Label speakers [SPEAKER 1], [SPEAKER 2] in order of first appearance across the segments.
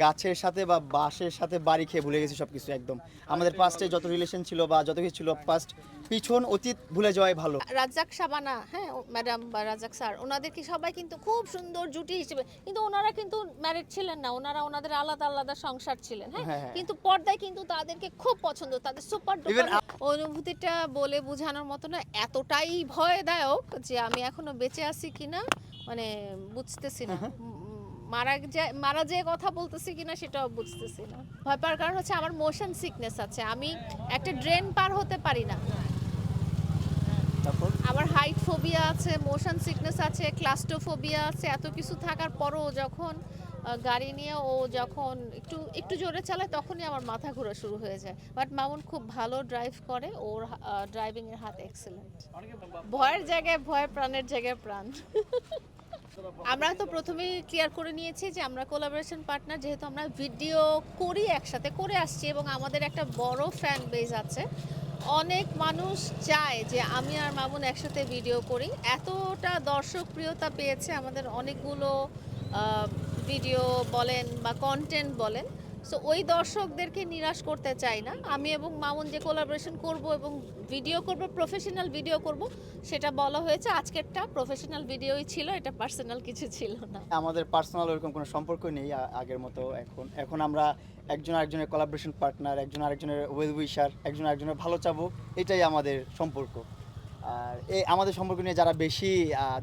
[SPEAKER 1] গাছের সাথে বা বাঁশের সাথে বাড়ি খেয়ে ভুলে গেছি সব কিছু একদম। আমাদের পাস্টে যত রিলেশন ছিল বা যত কিছু ছিল পাস্ট পিছন অতীত ভুলে যাওয়াই ভালো।
[SPEAKER 2] রাজ্জাক সাবানা হ্যাঁ ম্যাডাম বা রাজ্জাক স্যার ওনাদেরকে সবাই কিন্তু খুব সুন্দর জুটি হিসেবে কিন্তু ওনারা কিন্তু ম্যারিড ছিলেন না ওনারা ওনাদের আলাদা আলাদা সংসার ছিলেন হ্যাঁ?
[SPEAKER 1] হ্যাঁ, হ্যাঁ।
[SPEAKER 2] কিন্তু পর্দায় কিন্তু তাদেরকে খুব পছন্দ তাদের সুপার
[SPEAKER 1] Even
[SPEAKER 2] অনুভূতিটা বলে বোঝানোর মতো না এতটাই ভয়দায়ক যে আমি এখনও বেঁচে আছি কিনা মানে বুঝতেছি না।
[SPEAKER 1] হ্যাঁ,
[SPEAKER 2] মারা যায় মারা যেয়ে কথা বলতেছি কিনা সেটাও বুঝতেছি না। ভয় পাওয়ার কারণ হচ্ছে আমার মোশন সিকনেস আছে। আমি একটা ড্রেন পার হতে পারি না। আমার হাইট ফোবিয়া আছে মোশন সিকনেস আছে ক্লাস্টোফোবিয়া আছে এত কিছু থাকার পরও যখন গাড়ি নিয়ে ও যখন একটু একটু জোরে চালায় তখনই আমার মাথা ঘোরা শুরু হয়ে যায়। বাট মামুন খুব ভালো ড্রাইভ করে ওর ড্রাইভিং এর হাত এক্সেলেন্ট ভয়ের জায়গায় ভয় প্রাণের জায়গায় প্রাণ। আমরা তো প্রথমেই ক্লিয়ার করে নিয়েছি যে আমরা কোলাবোরেশন পার্টনার যেহেতু আমরা ভিডিও করি একসাথে, করে আসছি এবং আমাদের একটা বড় ফ্যান বেজ আছে। অনেক মানুষ চায় যে আমি আর মামুন একসাথে ভিডিও করি। এতটা দর্শক প্রিয়তা পেয়েছে আমাদের অনেকগুলো ভিডিও বলেন বা কন্টেন্ট বলেন। সো ওই দর্শকদেরকে নিরাশ করতে চাই না। আমি এবং মামুন যে কোলাবোরেশন করব এবং ভিডিও করব প্রফেশনাল ভিডিও করব, সেটা বলা হয়েছে। আজকেরটা প্রফেশনাল ভিডিওই ছিল, এটা পার্সোনাল কিছু ছিল না।
[SPEAKER 1] আমাদের পার্সোনাল ওরকম কোনো সম্পর্ক নেই আগের মতো এখন। এখন আমরা একজন আরেকজনের কোলাবরেশন পার্টনার একজন আরেকজনের ওয়েল উইশার একজন আরেকজনের ভালো চাবো এটাই আমাদের সম্পর্ক। আর এই আমাদের সম্পর্ক নিয়ে যারা বেশি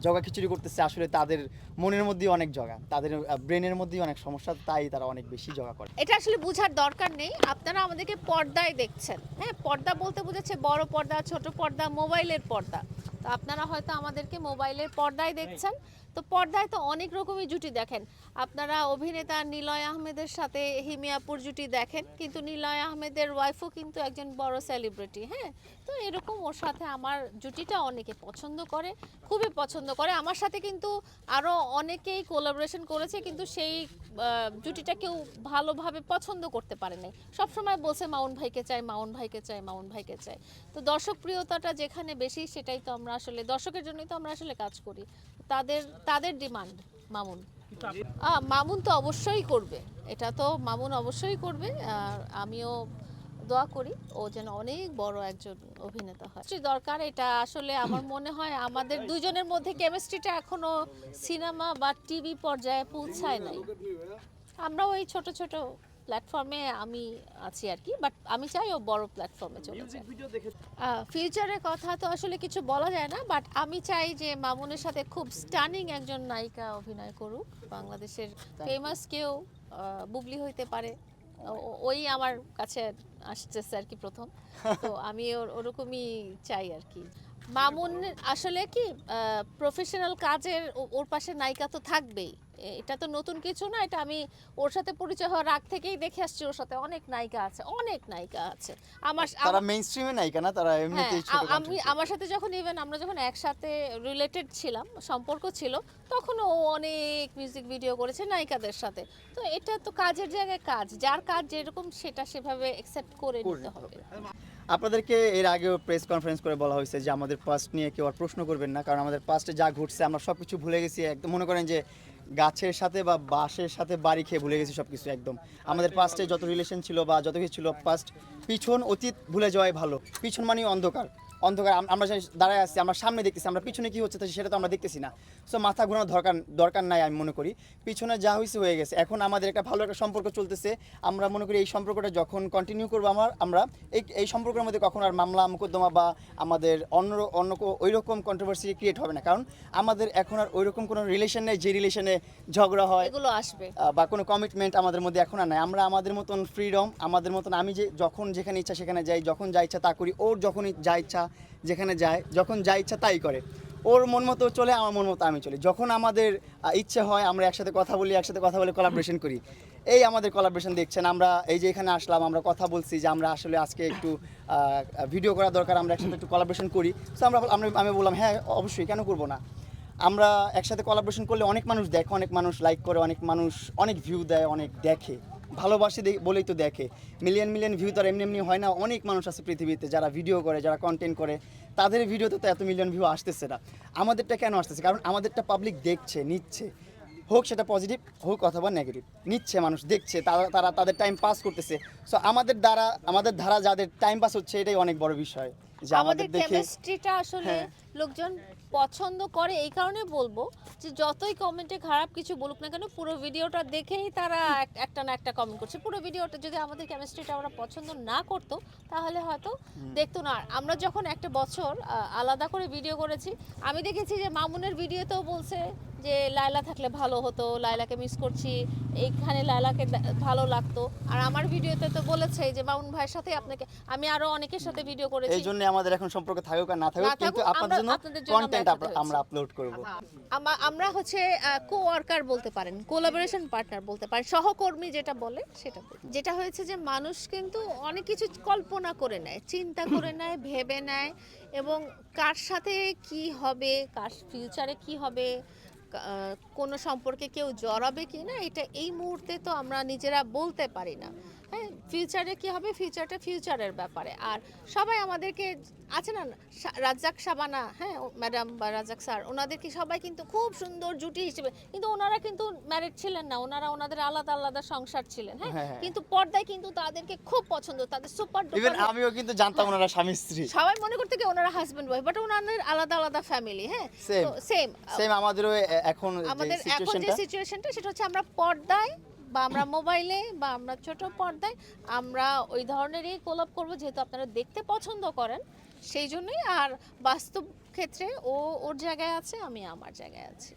[SPEAKER 1] জগা খিচুড়ি করতেছে, আসলে তাদের মনের মধ্যেই অনেক জগা। তাদের ব্রেনের মধ্যেই অনেক সমস্যা, তাই তারা অনেক বেশি জগা করে।
[SPEAKER 2] এটা আসলে বোঝার দরকার নেই। আপনারা আমাদেরকে পর্দায় দেখছেন। হ্যাঁ পর্দা বলতে বোঝাচ্ছে বড় পর্দা, ছোট পর্দা, মোবাইলের পর্দা। তো আপনারা হয়তো আমাদেরকে মোবাইলের পর্দায় দেখছেন। তো পর্দায় তো অনেক রকমই জুটি দেখেন। আপনারা অভিনেতা নিলয় আহমেদের সাথে হিমিয়াপুর জুটি দেখেন কিন্তু নিলয় আহমেদের ওয়াইফও কিন্তু একজন বড় সেলিব্রিটি হ্যাঁ? তো এরকম ওর সাথে আমার জুটিটা অনেকে পছন্দ করে খুবই পছন্দ করে। আমার সাথে কিন্তু আরও অনেকেই কোলাবোরেশন করেছে কিন্তু সেই জুটিটা কেউ ভালোভাবে পছন্দ করতে পারে নাই। সবসময় বলছে মাউন ভাইকে চাই মাউন ভাইকে চাই মাউন ভাইকে চাই। তো দর্শক প্রিয়তাটা যেখানে বেশি সেটাই তো আমরা আসলে, দর্শকের জন্যই তো আমরা আসলে কাজ করি। তাদের তাদের ডিমান্ড মামুন। মামুন তো অবশ্যই করবে। এটা তো মামুন অবশ্যই করবে, আর আমিও দোয়া করি, ও যেন অনেক বড় একজন অভিনেতা হয়। দরকার, এটা আসলে আমার মনে হয় আমাদের দুজনের মধ্যে কেমিস্ট্রিটা এখনও সিনেমা বা টিভি পর্যায়ে পৌঁছায় নাই। আমরা ওই ছোট ছোট প্ল্যাটফর্মে আমি আছি আর কি বাট আমি চাই ও বড় প্ল্যাটফর্মে চলে যায়। ফিউচারের কথা তো আসলে কিছু বলা যায় না বাট আমি চাই যে মামুনের সাথে খুব স্টানিং একজন নায়িকা অভিনয় করুক বাংলাদেশের ফেমাস কেউ বুবলি হইতে পারে। ও- ওই আমার কাছে আসতেছে আর কি প্রথম। তো আমি ওর- ওরকমই চাই আর কি মামুন আসলে কি প্রফেশনাল কাজের ওর পাশে নায়িকা তো থাকবেই। এটা তো নতুন কিছু না এটা আমি ওর সাথে পরিচয় হওয়ার আগ থেকেই দেখে আসছি ওর সাথে অনেক নায়িকা আছে অনেক নায়িকা আছে। আমার
[SPEAKER 1] তারা
[SPEAKER 2] আমার-
[SPEAKER 1] মেইন স্ট্রিমে নায়িকা না তারা
[SPEAKER 2] হ্যাঁ
[SPEAKER 1] এমনিতেই ছোট
[SPEAKER 2] আ- আমি আমার সাথে যখন ইভেন আমরা যখন একসাথে রিলেটেড ছিলাম সম্পর্ক ছিল তখন ও অনেক মিউজিক ভিডিও করেছে নায়িকাদের সাথে। তো এটা তো কাজের জায়গায় কাজ যার কাজ যেরকম সেটা সেভাবে অ্যাকসেপ্ট করে নিতে হবে।
[SPEAKER 1] আপনাদেরকে এর আগেও প্রেস কনফারেন্স করে বলা হয়েছে যে আমাদের পাস্ট নিয়ে কেউ আর প্রশ্ন করবেন না কারণ আমাদের পাস্টে যা ঘটছে আমরা সব কিছু ভুলে গেছি একদম মনে করেন যে গাছের সাথে বা বাঁশের সাথে বাড়ি খেয়ে ভুলে গেছি সব কিছু একদম। আমাদের পাস্টে যত রিলেশন ছিল বা যত কিছু ছিল পাস্ট পিছন অতীত ভুলে যাওয়াই ভালো। পিছন মানে অন্ধকার। অন্ধকার আমরা দাঁড়ায় আছি আমরা সামনে দেখতেছি আমরা পিছনে কী হচ্ছে সেটা তো আমরা দেখতেছি না। সো মাথা ঘোরানোর দরকার দরকার নাই আমি মনে করি। পিছনে যা হয়েছে হয়ে গেছে। এখন আমাদের একটা ভালো একটা সম্পর্ক চলতেছে। আমরা মনে করি এই সম্পর্কটা যখন কন্টিনিউ করব আমার আমরা এই এই সম্পর্কের মধ্যে কখন আর মামলা মোকদ্দমা বা আমাদের অন্য অন্য ওই রকম কন্ট্রোভার্সি ক্রিয়েট হবে না। কারণ আমাদের এখন আর ওই রকম কোনো রিলেশন নেই যে রিলেশনে ঝগড়া হয়
[SPEAKER 2] এগুলো আসবে।
[SPEAKER 1] বা কোনো কমিটমেন্ট আমাদের মধ্যে এখন আর নাই। আমরা আমাদের মতন ফ্রিডম আমাদের মতন আমি যে যখন যেখানে ইচ্ছা সেখানে যাই যখন যা ইচ্ছা তা করি। ওর যখনই যা ইচ্ছা যেখানে যায়, যখন যা ইচ্ছা তাই করে। ওর মন মতো চলে, আমার মন মতো আমি চলি। যখন আমাদের ইচ্ছে হয়, আমরা একসাথে কথা বলি, একসাথে কথা বলে কোলাবরেশন করি। এই আমাদের কোলাবরেশন দেখছেন, আমরা এই যে এখানে আসলাম, আমরা কথা বলছি যে আমরা আসলে আজকে একটু ভিডিও করা দরকার, আমরা একসাথে একটু কোলাবরেশন করি। তো আমরা আমি বললাম হ্যাঁ অবশ্যই, কেন করব না? আমরা একসাথে কোলাবরেশন করলে অনেক মানুষ দেখে, অনেক মানুষ লাইক করে, অনেক মানুষ অনেক ভিউ দেয়, অনেক দেখে। ভালোবাসে বলেই তো দেখে। মিলিয়ন মিলিয়ন ভিউ তো আর এমনি এমনি হয় না। অনেক মানুষ আছে পৃথিবীতে যারা ভিডিও করে যারা কন্টেন্ট করে। তাদের ভিডিওতে তো এত মিলিয়ন ভিউ আসতেছে না। আমাদেরটা কেন আসতেছে? কারণ আমাদেরটা পাবলিক দেখছে নিচ্ছে। হোক সেটা পজিটিভ হোক অথবা নেগেটিভ নিচ্ছে মানুষ দেখছে। তারা তারা তাদের টাইম পাস করতেছে। সো আমাদের দ্বারা আমাদের ধারা যাদের টাইম পাস হচ্ছে এটাই অনেক বড় বিষয়। যে
[SPEAKER 2] আমাদের
[SPEAKER 1] আমাদের দেখে
[SPEAKER 2] আসলে
[SPEAKER 1] হ্যাঁ।
[SPEAKER 2] লোকজন পছন্দ করে এই কারণে বলব যে যতই কমেন্টে খারাপ কিছু বলুক না কেন পুরো ভিডিওটা দেখেই তারা একটা না একটা কমেন্ট করছে। পুরো ভিডিওটা যদি আমাদের কেমিস্ট্রিটা ওরা পছন্দ না করতো তাহলে হয়তো দেখতো না। আর আমরা যখন একটা বছর আলাদা করে ভিডিও করেছি আমি দেখেছি যে মামুনের ভিডিওতেও বলছে যে লায়লা থাকলে ভালো হতো লায়লাকে মিস করছি এইখানে লায়লাকে ভালো লাগতো। আর আমার ভিডিওতে তো বলেছে যে মামুন ভাইয়ের সাথে আপনাকে আমি আরও অনেকের সাথে ভিডিও করেছি।
[SPEAKER 1] এই জন্য আমাদের এখন সম্পর্ক থাকুক আর না থাকুক কিন্তু আপনাদের জন্য
[SPEAKER 2] আমরা
[SPEAKER 1] কন্টেন্ট আমরা আপলোড করব।
[SPEAKER 2] আমরা হচ্ছে কো ওয়ার্কার বলতে পারেন কোলাবোরেশন পার্টনার বলতে পারেন সহকর্মী যেটা বলে সেটা যেটা হয়েছে যে মানুষ কিন্তু অনেক কিছু কল্পনা করে নেয় চিন্তা করে নেয় ভেবে নেয় এবং কার সাথে কি হবে কার ফিউচারে কি হবে কোনো সম্পর্কে কেউ জড়াবে কি না এটা এই মুহূর্তে তো আমরা নিজেরা বলতে পারি না। হ্যাঁ ফিউচারে কি হবে? ফিউচারটা ফিউচারের ব্যাপারে। আর সবাই আমাদেরকে আছে না রাজ্জাক সাবানা হ্যাঁ ম্যাডাম বা রাজ্জাক স্যার ওনাদেরকে সবাই কিন্তু খুব সুন্দর জুটি হিসেবে কিন্তু ওনারা কিন্তু ম্যারিড ছিলেন না ওনারা ওনাদের আলাদা আলাদা সংসার ছিলেন হ্যাঁ?
[SPEAKER 1] হ্যাঁ, হ্যাঁ।
[SPEAKER 2] কিন্তু পর্দায় কিন্তু তাদেরকে খুব পছন্দ তাদের সুপার
[SPEAKER 1] ইভেন আমিও কিন্তু জানতাম ওনারা স্বামী স্ত্রী।
[SPEAKER 2] সবাই মনে করতে কি ওনারা হাজবেন্ড ওয়াইফ বাট ওনাদের আলাদা আলাদা ফ্যামিলি হ্যাঁ? সেম
[SPEAKER 1] সেম আমাদেরও এখন
[SPEAKER 2] আমাদের এখন যে সিচুয়েশনটা সেটা হচ্ছে আমরা পর্দায় বা আমরা মোবাইলে বা আমরা ছোট পর্দায় আমরা ওই ধরনেরই কোলাপ করব যেহেতু আপনারা দেখতে পছন্দ করেন। সেই জন্যই আর বাস্তব ক্ষেত্রে ও ওর জায়গায় আছে, আমি আমার জায়গায় আছি।